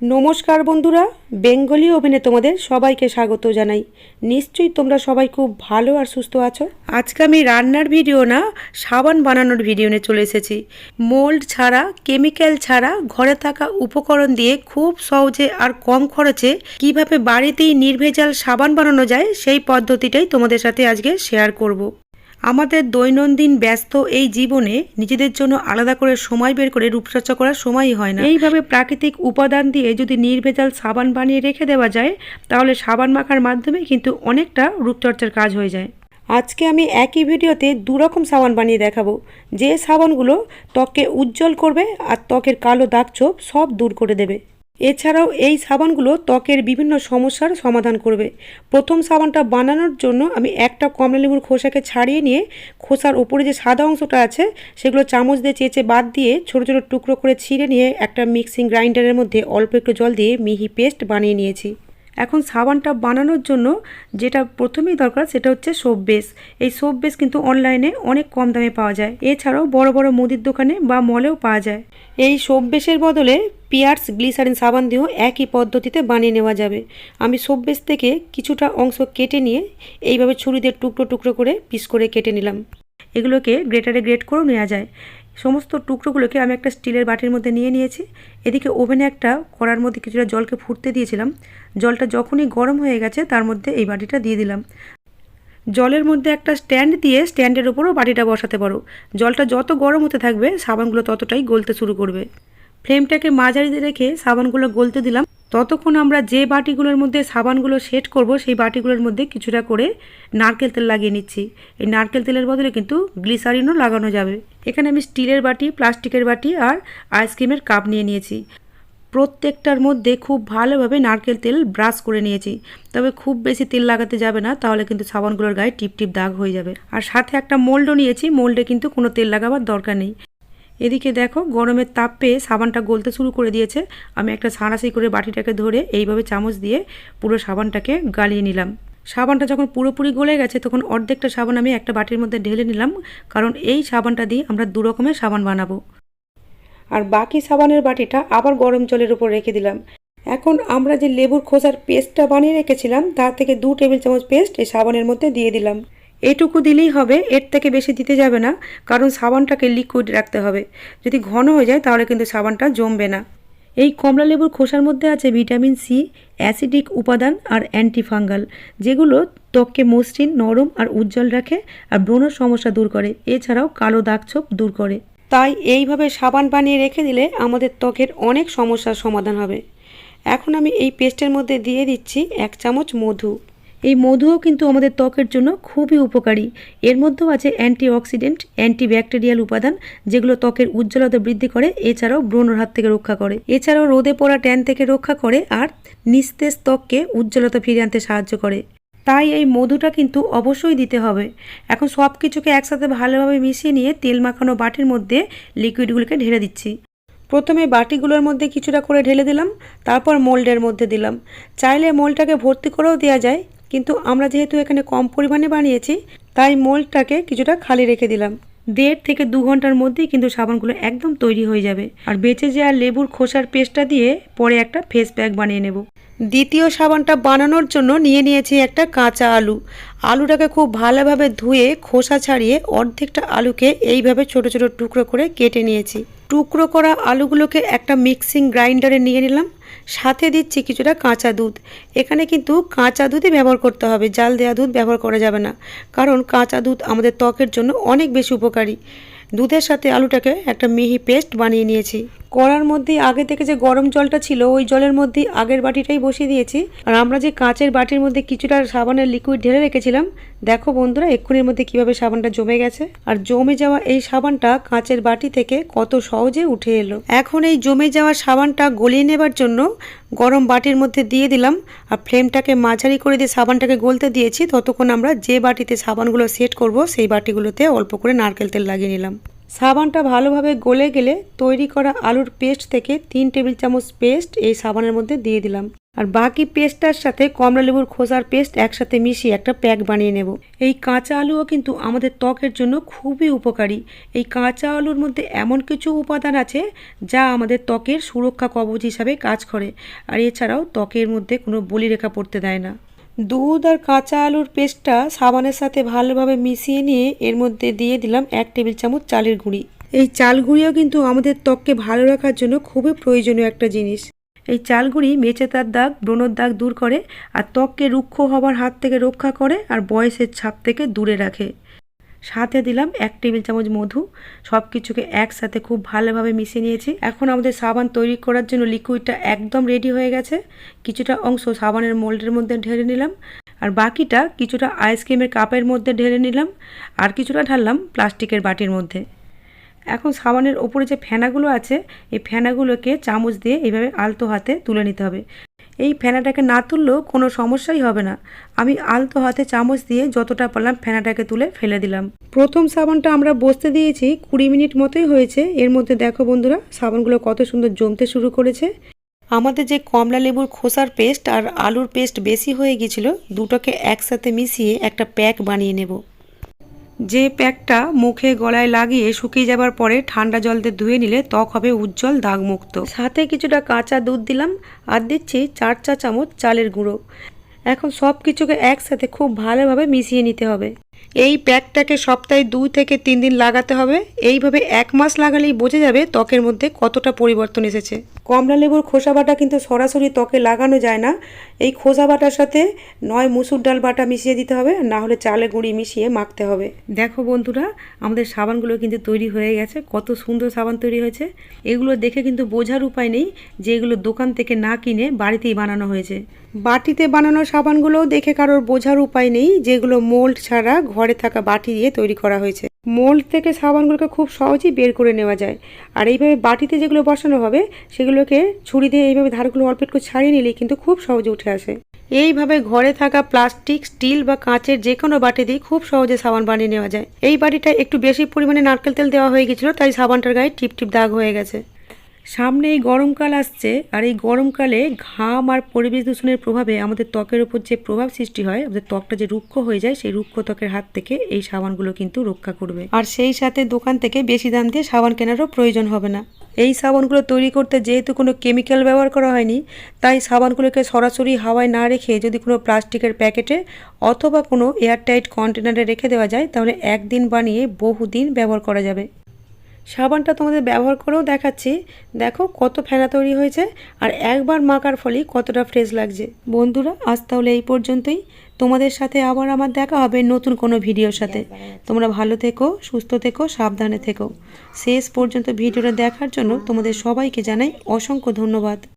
নমস্কার বন্ধুরা, বেঙ্গলি ওভেনে তোমাদের সবাইকে স্বাগত জানাই। নিশ্চয়ই তোমরা সবাই খুব ভালো আর সুস্থ আছো? আজকে আমি রান্নার ভিডিও না, সাবান বানানোর ভিডিও নিয়ে চলে এসেছি। মোল্ড ছাড়া, কেমিক্যাল ছাড়া ঘরে থাকা উপকরণ দিয়ে খুব সহজে আর কম খরচে কীভাবে বাড়িতেই নির্ভেজাল সাবান বানানো যায় সেই পদ্ধতিটাই তোমাদের সাথে আজকে শেয়ার করব। আমাদের দৈনন্দিন ব্যস্ত এই জীবনে নিজেদের জন্য আলাদা করে সময় বের করে রূপচর্চা করার সময়ই হয় না। এইভাবে প্রাকৃতিক উপাদান দিয়ে যদি নির্ভেজাল সাবান বানিয়ে রেখে দেওয়া যায়, তাহলে সাবান মাখার মাধ্যমে কিন্তু অনেকটা রূপচর্চার কাজ হয়ে যায়। আজকে আমি একই ভিডিওতে দু রকম সাবান বানিয়ে দেখাবো। যে সাবানগুলো ত্বককে উজ্জ্বল করবে আর ত্বকের কালো দাগ ছোপ সব দূর করে দেবে। এছাড়াও এই সাবানগুলো ত্বকের বিভিন্ন সমস্যার সমাধান করবে। প্রথম সাবানটা বানানোর জন্য আমি একটা কমলা লেবুর খোসাকে ছাড়িয়ে নিয়ে খোসার উপরে যে সাদা অংশটা আছে, সেগুলো চামচ দিয়ে চেঁচে বাদ দিয়ে ছোটো ছোটো টুকরো করে ছিঁড়ে নিয়ে একটা মিক্সিং গ্রাইন্ডারের মধ্যে অল্প একটু জল দিয়ে মিহি পেস্ট বানিয়ে নিয়েছি। এখন সাবানটা বানানোর জন্য যেটা প্রথমেই দরকার সেটা হচ্ছে সোপ বেস এই সোপ বেস কিন্তু অনলাইনে অনেক কম দামে পাওয়া যায়। এছাড়াও বড় বড় মুদির দোকানে বা মলেও পাওয়া যায়। এই সোপ বেসের বদলে পিয়ার্স, গ্লিসারিন সাবান দিয়েও একই পদ্ধতিতে বানিয়ে নেওয়া যাবে। আমি সোপ বেস থেকে কিছুটা অংশ কেটে নিয়ে এইভাবে ছুরি দিয়ে টুকরো টুকরো করে পিস করে কেটে নিলাম। এগুলোকে গ্রেটারে গ্রেট করেও নেওয়া যায়। সমস্ত টুকরোগুলোকে আমি একটা স্টিলের বাটির মধ্যে নিয়ে নিয়েছি। এদিকে ওভেনে একটা কড়ার মধ্যে কিছুটা জলকে ফুটতে দিয়েছিলাম। জলটা যখনই গরম হয়ে গেছে, তার মধ্যে এই বাটিটা দিয়ে দিলাম। জলের মধ্যে একটা স্ট্যান্ড দিয়ে স্ট্যান্ডের ওপরও বাটিটা বসাতে পারো। জলটা যত গরম হতে থাকবে, সাবানগুলো ততটাই গলতে শুরু করবে। ফ্লেমটাকে মাঝারিতে রেখে সাবানগুলো গলতে দিলাম। ততক্ষণ আমরা যে বাটিগুলোর মধ্যে সাবানগুলো সেট করব, সেই বাটিগুলোর মধ্যে কিছুটা করে নারকেল তেল লাগিয়ে নিচ্ছি। এই নারকেল তেলের বদলে কিন্তু গ্লিসারিনও লাগানো যাবে। এখানে আমি স্টিলের বাটি, প্লাস্টিকের বাটি আর আইসক্রিমের কাপ নিয়ে নিয়েছি। প্রত্যেকটার মধ্যে খুব ভালোভাবে নারকেল তেল ব্রাশ করে নিয়েছি। তবে খুব বেশি তেল লাগাতে যাবে না, তাহলে কিন্তু সাবানগুলোর গায়ে টিপ টিপ দাগ হয়ে যাবে। আর সাথে একটা মোল্ডও নিয়েছি, মোল্ডে কিন্তু কোনো তেল লাগাবার দরকার নেই। এদিকে দেখো গরমের তাপ পেয়ে সাবানটা গলতে শুরু করে দিয়েছে। আমি একটা সাঁড়াশি করে বাটিটাকে ধরে এইভাবে চামচ দিয়ে পুরো সাবানটাকে গালিয়ে নিলাম। সাবানটা যখন পুরোপুরি গলে গেছে, তখন অর্ধেকটা সাবান আমি একটা বাটির মধ্যে ঢেলে নিলাম, কারণ এই সাবানটা দিয়ে আমরা দু রকমের সাবান বানাবো। আর বাকি সাবানের বাটিটা আবার গরম জলের উপর রেখে দিলাম। এখন আমরা যে লেবুর খোসার পেস্টটা বানিয়ে রেখেছিলাম, তার থেকে দু টেবিল চামচ পেস্ট এই সাবানের মধ্যে দিয়ে দিলাম। এটুকু দিলেই হবে, এর থেকে বেশি দিতে যাবে না, কারণ সাবানটাকে লিকুইড রাখতে হবে। যদি ঘন হয়ে যায় তাহলে কিন্তু সাবানটা জমবে না। এই কমলা লেবুর খোসার মধ্যে আছে ভিটামিন সি, অ্যাসিডিক উপাদান আর অ্যান্টিফাঙ্গাল, যেগুলো ত্বককে মসৃণ, নরম আর উজ্জ্বল রাখে আর ব্রণর সমস্যা দূর করে। এছাড়াও কালো দাগছোপ দূর করে। তাই এইভাবে সাবান বানিয়ে রেখে দিলে আমাদের ত্বকের অনেক সমস্যার সমাধান হবে। এখন আমি এই পেস্টের মধ্যে দিয়ে দিচ্ছি এক চামচ মধু। এই মধুও কিন্তু আমাদের ত্বকের জন্য খুবই উপকারী। এর মধ্যেও আছে অ্যান্টিঅক্সিডেন্ট, অ্যান্টিব্যাকটেরিয়াল উপাদান, যেগুলো ত্বকের উজ্জ্বলতা বৃদ্ধি করে, এছাড়াও ব্রণর হাত থেকে রক্ষা করে। এছাড়াও রোদে পড়া ট্যান থেকে রক্ষা করে আর নিস্তেজ ত্বককে উজ্জ্বলতা ফিরিয়ে আনতে সাহায্য করে। তাই এই মধুটা কিন্তু অবশ্যই দিতে হবে। এখন সব কিছুকে একসাথে ভালোভাবে মিশিয়ে নিয়ে তেল মাখানো বাটির মধ্যে লিকুইডগুলোকে ঢেলে দিচ্ছি। প্রথমে বাটিগুলোর মধ্যে কিছুটা করে ঢেলে দিলাম, তারপর মোল্ডের মধ্যে দিলাম। চাইলে মোল্ডটাকে ভর্তি করেও দেওয়া যায় কিন্তু আমরা যেহেতু এখানে কম পরিমাণে বানিয়েছি, তাই মোল্ডটাকে কিছুটা খালি রেখে দিলাম। দেড় থেকে দু ঘণ্টার মধ্যেই কিন্তু সাবানগুলো একদম তৈরি হয়ে যাবে। আর বেঁচে যাওয়া লেবুর খোসার পেস্টটা দিয়ে পরে একটা ফেস প্যাক বানিয়ে নেব। দ্বিতীয় সাবানটা বানানোর জন্য নিয়ে নিয়েছি একটা কাঁচা আলু। আলুটাকে খুব ভালোভাবে ধুয়ে খোসা ছাড়িয়ে অর্ধেকটা আলুকে এইভাবে ছোট ছোট টুকরো করে কেটে নিয়েছি। টুকরো করা আলুগুলোকে একটা মিক্সিং গ্রাইন্ডারে নিয়ে নিলাম। সাথে দিচ্ছি কিছুটা কাঁচা দুধ। এখানে কিন্তু কাঁচা দুধই ব্যবহার করতে হবে। জাল দেওয়া দুধ ব্যবহার করা যাবে না। কারণ কাঁচা দুধ আমাদের ত্বকের জন্য অনেক বেশি উপকারী। দুধের সাথে আলুটাকে একটা মিহি পেস্ট বানিয়ে নিয়েছি। কড়ার মধ্যে আগে থেকে যে গরম জলটা ছিল, ওই জলের মধ্যে আগের বাটিটাই বসিয়ে দিয়েছি। আর আমরা যে কাঁচের বাটির মধ্যে কিছুটা সাবানের লিকুইড ঢেলে রেখেছিলাম দেখো বন্ধুরা, এক্ষুনির মধ্যে কীভাবে সাবানটা জমে গেছে? আর জমে যাওয়া এই সাবানটা কাঁচের বাটি থেকে কত সহজে উঠে এলো। এখন এই জমে যাওয়া সাবানটা গলিয়ে নেবার জন্য গরম বাটির মধ্যে দিয়ে দিলাম আর ফ্লেমটাকে মাঝারি করে দিয়ে সাবানটাকে গলতে দিয়েছি। ততক্ষণ আমরা যে বাটিতে সাবানগুলো সেট করব, সেই বাটিগুলোতে অল্প করে নারকেল তেল লাগিয়ে নিলাম। সাবানটা ভালোভাবে গলে গেলে তৈরি করা আলুর পেস্ট থেকে তিন টেবিল চামচ পেস্ট এই সাবানের মধ্যে দিয়ে দিলাম। আর বাকি পেস্টটার সাথে কমলা লেবুর খোসার পেস্ট একসাথে মিশিয়ে একটা প্যাক বানিয়ে নেব। এই কাঁচা আলুও কিন্তু আমাদের ত্বকের জন্য খুবই উপকারী। এই কাঁচা আলুর মধ্যে এমন কিছু উপাদান আছে যা আমাদের ত্বকের সুরক্ষা কবচ হিসাবে কাজ করে, আর এছাড়াও ত্বকের মধ্যে কোনো বলিরেখা পড়তে দেয় না। দুধ আর কাঁচা আলুর পেস্টটা সাবানের সাথে ভালোভাবে মিশিয়ে নিয়ে এর মধ্যে দিয়ে দিলাম এক টেবিল চামচ চালের গুঁড়ি। এই চাল গুঁড়িও কিন্তু আমাদের ত্বককে ভালো রাখার জন্য খুবই প্রয়োজনীয় একটা জিনিস। এই চালগুড়ি মেচেতার দাগ, ব্রণর দাগ দূর করে আর ত্বককে রুক্ষ হবার হাত থেকে রক্ষা করে আর বয়সের ছাপ থেকে দূরে রাখে। সাথে দিলাম এক টেবিল চামচ মধু সব কিছুকে একসাথে খুব ভালোভাবে মিশিয়ে নিয়েছি। এখন আমাদের সাবান তৈরি করার জন্য লিকুইডটা একদম রেডি হয়ে গেছে। কিছুটা অংশ সাবানের মোল্ডের মধ্যে ঢেলে নিলাম আর বাকিটা কিছুটা আইসক্রিমের কাপের মধ্যে ঢেলে নিলাম আর কিছুটা ঢাললাম প্লাস্টিকের বাটির মধ্যে। এখন সাবানের ওপরে যে ফেনাগুলো আছে, এই ফেনাগুলোকে চামচ দিয়ে এইভাবে আলতো হাতে তুলে নিতে হবে। এই ফেনাটাকে না তুললেও কোনো সমস্যাই হবে না। আমি আলতো হাতে চামচ দিয়ে যতটা পারলাম ফেনাটাকে তুলে ফেলে দিলাম। প্রথম সাবানটা আমরা বসতে দিয়েছি কুড়ি মিনিট মতোই হয়েছে। এর মধ্যে দেখো বন্ধুরা, সাবানগুলো কত সুন্দর জমতে শুরু করেছে। আমাদের যে কমলা লেবুর খোসার পেস্ট আর আলুর পেস্ট বেশি হয়ে গিয়েছিল, দুটোকে একসাথে মিশিয়ে একটা প্যাক বানিয়ে নেব। যে প্যাকটা মুখে গলায় লাগিয়ে শুকিয়ে যাবার পরে ঠান্ডা জল দিয়ে ধুয়ে নিলে ত্বক হবে উজ্জ্বল, দাগমুক্ত। সাথে কিছুটা কাঁচা দুধ দিলাম আর দিচ্ছি চার চা চামচ চালের গুঁড়ো। এখন সব কিছুকে একসাথে খুব ভালোভাবে মিশিয়ে নিতে হবে। এই প্যাকটাকে সপ্তাহে দুই থেকে তিন দিন লাগাতে হবে। এইভাবে এক মাস লাগালেই বোঝা যাবে ত্বকের মধ্যে কতটা পরিবর্তন এসেছে। কমলা লেবুর খোসা বাটা কিন্তু সরাসরি ত্বকে লাগানো যায় না। এই খোসা বাটার সাথে নয় মুসুর ডাল বাটা মিশিয়ে দিতে হবে, না হলে চালে গুঁড়ি মিশিয়ে মাখতে হবে। দেখো বন্ধুরা, আমাদের সাবানগুলো কিন্তু তৈরি হয়ে গেছে। কত সুন্দর সাবান তৈরি হয়েছে। এগুলো দেখে কিন্তু বোঝার উপায় নেই যে এগুলো দোকান থেকে না কিনে বাড়িতেই বানানো হয়েছে। বাটিতে বানানো সাবানগুলোও দেখে কারোর বোঝার উপায় নেই, যেগুলো মোল্ড ছাড়া ঘরে থাকা বাটি দিয়ে তৈরি করা হয়েছে। মোল্ড থেকে সাবানগুলোকে খুব সহজেই বের করে নেওয়া যায়। আর এইভাবে বাটিতে যেগুলো বসানো হবে, সেগুলোকে ছুরি দিয়ে এইভাবে ধারগুলো অল্প একটু ছাড়িয়ে নিলেই কিন্তু খুব সহজে উঠে আসে। এইভাবে ঘরে থাকা প্লাস্টিক, স্টিল বা কাঁচের যে কোনো বাটি দিয়ে খুব সহজে সাবান বানিয়ে নেওয়া যায়। এই বাটিটা একটু বেশি পরিমাণে নারকেল তেল দেওয়া হয়ে গেছিল, তাই সাবানটার গায়ে টিপ টিপ দাগ হয়ে গেছে। সামনে এই গরমকাল আসছে, আর এই গরমকালে ঘাম আর পরিবেশ দূষণের প্রভাবে আমাদের ত্বকের উপর যে প্রভাব সৃষ্টি হয়, আমাদের ত্বকটা যে রুক্ষ হয়ে যায়, সেই রুক্ষ ত্বকের হাত থেকে এই সাবানগুলো কিন্তু রক্ষা করবে। আর সেই সাথে দোকান থেকে বেশি দাম দিয়ে সাবান কেনারও প্রয়োজন হবে না। এই সাবানগুলো তৈরি করতে যেহেতু কোনো কেমিক্যাল ব্যবহার করা হয়নি, তাই সাবানগুলোকে সরাসরি হাওয়ায় না রেখে যদি কোনো প্লাস্টিকের প্যাকেটে অথবা কোনো এয়ারটাইট কন্টেনারে রেখে দেওয়া যায়, তাহলে একদিন বানিয়ে বহুদিন ব্যবহার করা যাবে। সাবানটা তোমাদের ব্যবহার করেও দেখাচ্ছি। দেখো কত ফেনা তৈরি হয়েছে আর একবার মাখার ফলেই কতটা ফ্রেশ লাগছে। বন্ধুরা আজ তাহলে এই পর্যন্তই। তোমাদের সাথে আবার আমার দেখা হবে নতুন কোনো ভিডিওর সাথে। তোমরা ভালো থেকো সুস্থ থেকো সাবধানে থেকো। শেষ পর্যন্ত ভিডিওটা দেখার জন্য তোমাদের সবাইকে জানাই অসংখ্য ধন্যবাদ।